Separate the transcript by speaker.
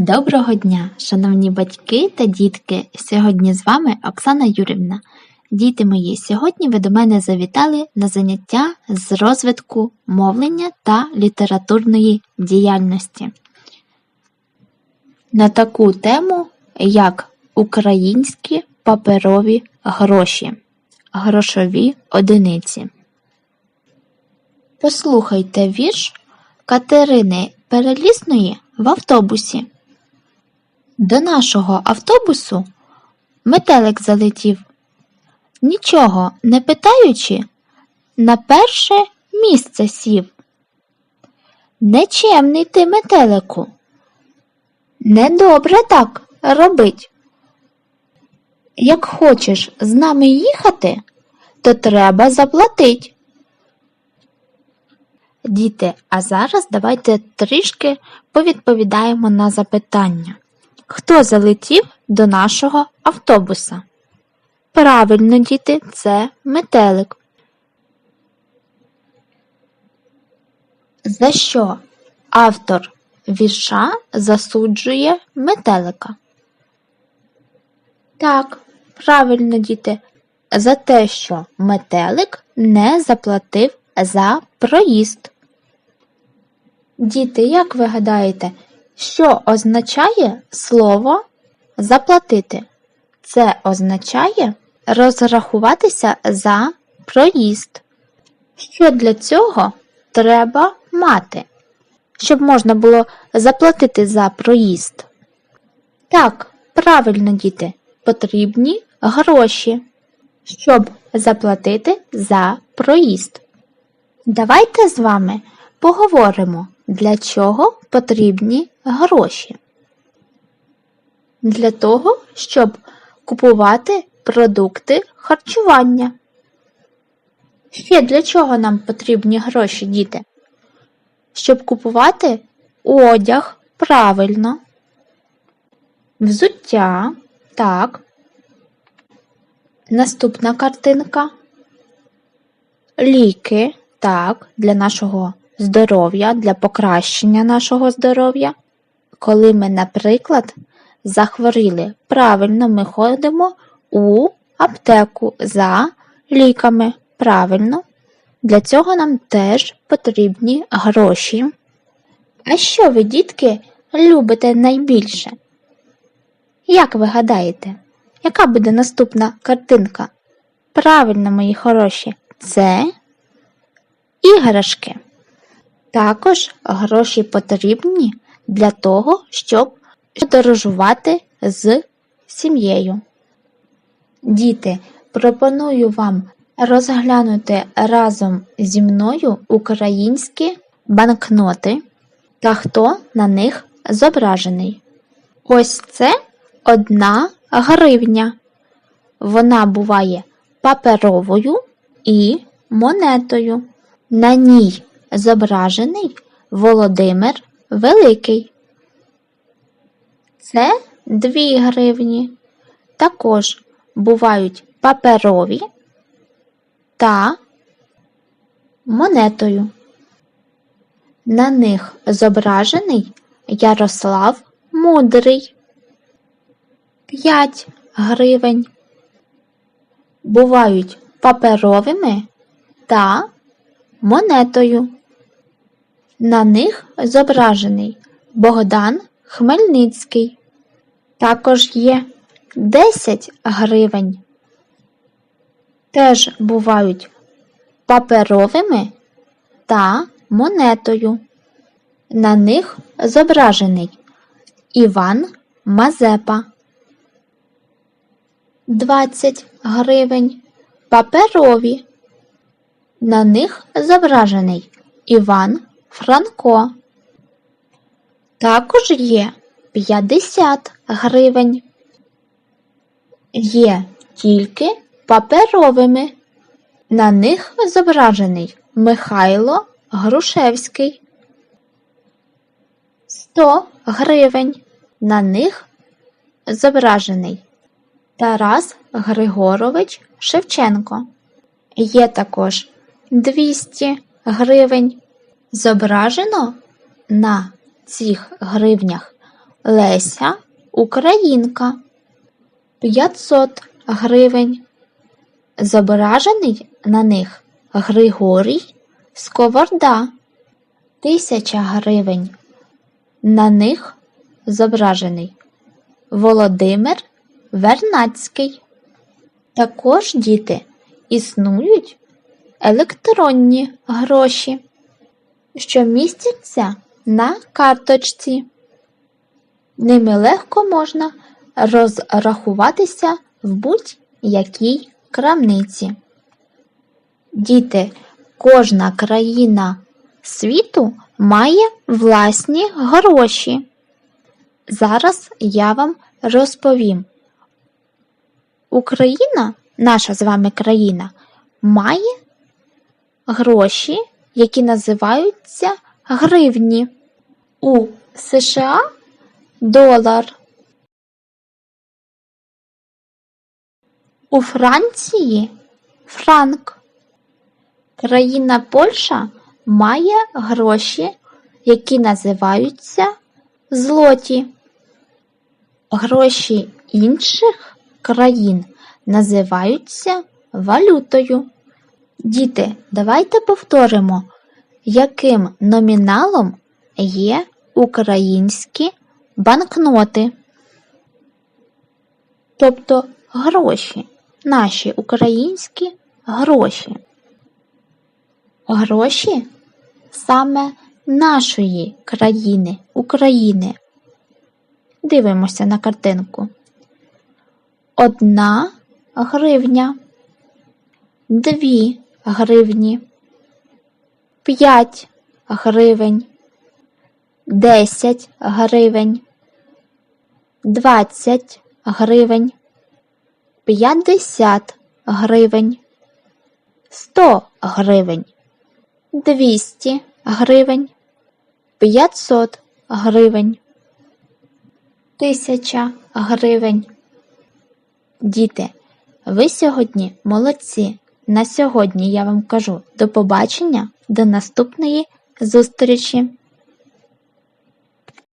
Speaker 1: Доброго дня, шановні батьки та дітки! Сьогодні з вами Оксана Юрівна. Діти мої, сьогодні ви до мене завітали на заняття з розвитку мовлення та літературної діяльності на таку тему, як українські паперові гроші, грошові одиниці. Послухайте вірш Катерини Перелісної в автобусі. До нашого автобусу метелик залетів. Нічого не питаючи, на перше місце сів. Нечемний ти метелику. Недобре так робить. Як хочеш з нами їхати, то треба заплатить. Діти, а зараз давайте трішки повідповідаємо на запитання. Хто залетів до нашого автобуса? Правильно, діти, це метелик. За що автор вірша засуджує метелика? Так, правильно, діти, за те, що метелик не заплатив за проїзд. Діти, як ви гадаєте, що означає слово заплатити? Це означає розрахуватися за проїзд. Що для цього треба мати, щоб можна було заплатити за проїзд? Так, правильно, діти, потрібні гроші, щоб заплатити за проїзд. Давайте з вами поговоримо, для чого потрібні гроші. Для того, щоб купувати продукти харчування. Ще для чого нам потрібні гроші, діти? Щоб купувати одяг правильно, взуття, так. Наступна картинка. Ліки, так, для нашого здоров'я, для покращення нашого здоров'я. Коли ми, наприклад, захворіли, правильно ми ходимо у аптеку за ліками. Правильно. Для цього нам теж потрібні гроші. А що ви, дітки, любите найбільше? Як ви гадаєте, яка буде наступна картинка? Правильно, мої хороші, це іграшки. Також гроші потрібні для того, щоб подорожувати з сім'єю. Діти, пропоную вам розглянути разом зі мною українські банкноти та хто на них зображений. Ось це одна гривня. Вона буває паперовою і монетою. На ній зображений Володимир Великий. Це 2 гривні. Також бувають паперові та монетою. На них зображений Ярослав Мудрий. 5 гривень. Бувають паперовими та монетою. На них зображений Богдан Хмельницький. Також є 10 гривень. Теж бувають паперовими та монетою. На них зображений Іван Мазепа. 20 гривень. Паперові. На них зображений Іван Франко. Також є 50 гривень. Є тільки паперовими. На них зображений Михайло Грушевський. 100 гривень. На них зображений Тарас Григорович Шевченко. Є також 200 гривень. Зображено на цих гривнях Леся Українка. 500 гривень. Зображений на них Григорій Сковорода. 1000 гривень. На них зображений Володимир Вернацький. Також діти існують електронні гроші, що містяться на карточці. Ними легко можна розрахуватися в будь-якій крамниці. Діти, кожна країна світу має власні гроші. Зараз я вам розповім. Україна, наша з вами країна, має гроші, які називаються гривні. У США долар. У Франції франк. Країна Польща має гроші, які називаються злоті. Гроші інших країн називаються валютою. Діти, давайте повторимо, яким номіналом є українські банкноти. Тобто гроші, наші українські гроші. Гроші саме нашої країни, України. Дивимося на картинку. Одна гривня, дві гривні, п'ять гривень, десять гривень, двадцять гривень, п'ятдесят гривень, сто гривень, двісті гривень, п'ятсот гривень, тисяча гривень. Діти, ви сьогодні молодці. На сьогодні я вам кажу до побачення, до наступної зустрічі.